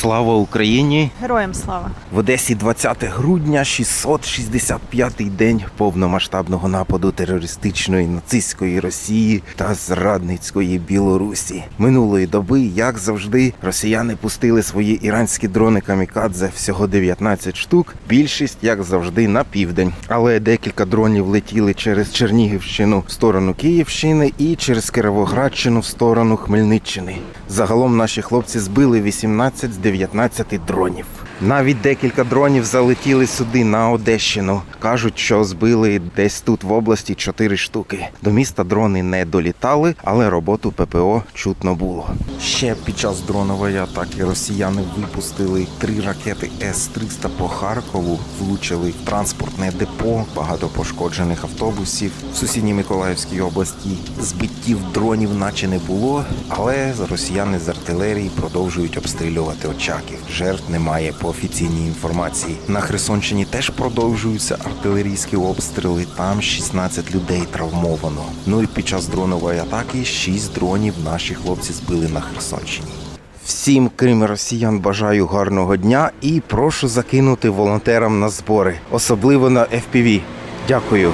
Слава Україні! Героям слава! В Одесі 20 грудня, 665-й день повномасштабного нападу терористичної нацистської Росії та зрадницької Білорусі. Минулої доби, як завжди, росіяни пустили свої іранські дрони камікадзе всього 19 штук. Більшість, як завжди, на південь. Але декілька дронів летіли через Чернігівщину в сторону Київщини і через Кировоградщину в сторону Хмельниччини. Загалом наші хлопці збили 18 з 19 дронів. Навіть декілька дронів залетіли сюди на Одещину. кажуть, що збили десь тут в області 4 штуки. До міста дрони не долітали, але роботу ППО чутно було. Ще під час дронової атаки росіяни випустили три ракети С-300 по Харкову, влучили в транспортне депо, багато пошкоджених автобусів в сусідній Миколаївській області. Збиттів дронів наче не було, але росіяни з артилерії продовжують обстрілювати Очаків. Жертв немає по офіційній інформації. На Херсонщині теж продовжуються артилерійські обстріли. Там 16 людей травмовано. Ну і під час дронової атаки 6 дронів наші хлопці збили на Херсонщині. Всім, крім росіян, бажаю гарного дня і прошу закинути волонтерам на збори, особливо на FPV. Дякую.